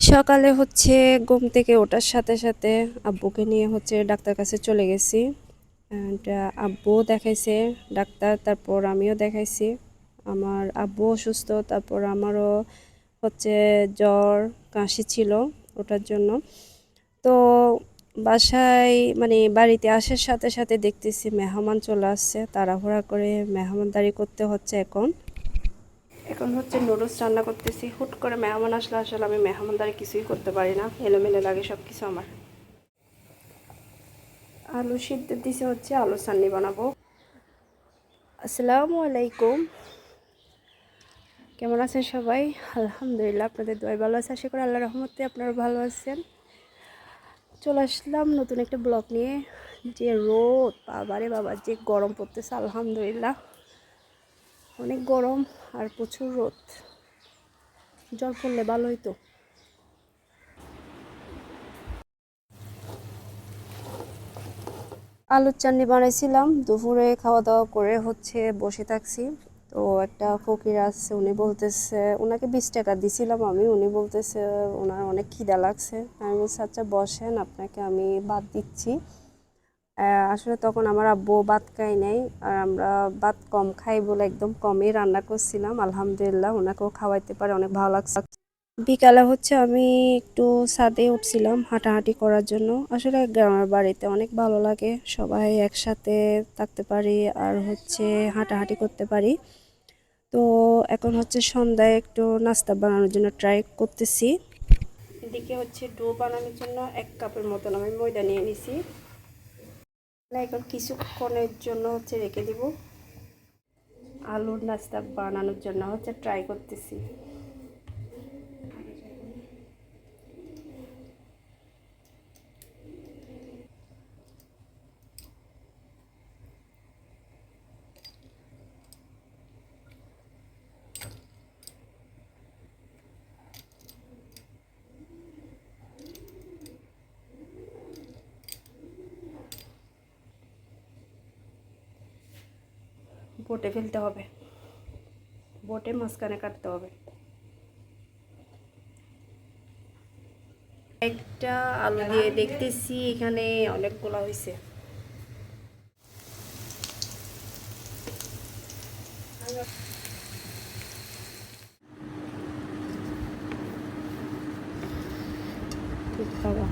সকালে হচ্ছে ঘুম থেকে ওঠার সাথে সাথে আব্বুকে নিয়ে হচ্ছে ডাক্তার কাছে চলে গেছি। অ্যান্ড আব্বু দেখাইছে ডাক্তার, তারপর আমিও দেখাইছি। আমার আব্বু অসুস্থ, তারপর আমারও হচ্ছে জ্বর, কাশি ছিল ওটার জন্য। তো বাসায় মানে বাড়িতে আসার সাথে সাথে দেখতেছি মেহমান চলে আসছে, তাড়াহুড়া করে মেহমানদারি করতে হচ্ছে এখন। এখন হচ্ছে নুডলস রান্না করতেছি, হুট করে মেহমান আসলে আসলে আমি মেহমানদারি কিছুই করতে পারি না, এলোমেলো লাগে সব কিছু আমার। আলু সিদ্ধ দিছে হচ্ছে, আলু সান্নি বানাবো। আসসালামু আলাইকুম। কেমন আছেন সবাই? আলহামদুলিল্লাহ, আপনাদের দোয়াই ভালো আছে, আশা করি আল্লাহ রহমতে আপনারা ভালো আছেন। চলে আসলাম নতুন একটা ব্লগ নিয়ে। যে রোদ, বাবারে বাবা, যে গরম পড়তেছে, আলহামদুলিল্লাহ। অনেক গরম আর প্রচুর রোদ। জল পড়লে ভালো হইতো আলুর চাটনি বানাইছিলাম, দুপুরে খাওয়া দাওয়া করে হচ্ছে বসে থাকছি। তো একটা ফকির আসছে উনি বলতেছে ওনাকে বিশ টাকা দিছিলাম আমি। উনি বলতেছে ওনার অনেক খিদা লাগছে। আমি বলছি আচ্ছা বসেন, আপনাকে আমি বাদ দিচ্ছি। আসলে তখন আমার আব্বু ভাত খাই নাই, আর আমরা ভাত কম খাই বলে একদম কমই রান্না করছিলাম। আলহামদুলিল্লাহ ওনাকেও খাওয়াইতে পারে, অনেক ভালো লাগছে। বিকালে হচ্ছে আমি একটু ছাদে উঠছিলাম হাঁটাহাঁটি করার জন্য। আসলে গ্রামের বাড়িতে অনেক ভালো লাগে, সবাই একসাথে থাকতে পারি আর হচ্ছে হাঁটাহাঁটি করতে পারি। তো এখন হচ্ছে সন্ধ্যায় একটু নাস্তা বানানোর জন্য ট্রাই করতেছি। এদিকে হচ্ছে ডো বানানোর জন্য এক কাপের মতন আমি ময়দা নিয়ে নিছি। এখন কিছুক্ষণের জন্য হচ্ছে রেখে দিব। আলুর নাস্তা বানানোর জন্য হচ্ছে ট্রাই করতেছি। বোটে ফেলতে হবে। বোটে মাঝখানে কাটতে হবে। একটা আলু দিয়ে দেখতেছি, এখানে অনেকগুলো হয়েছে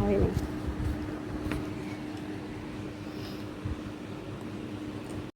হয়নি।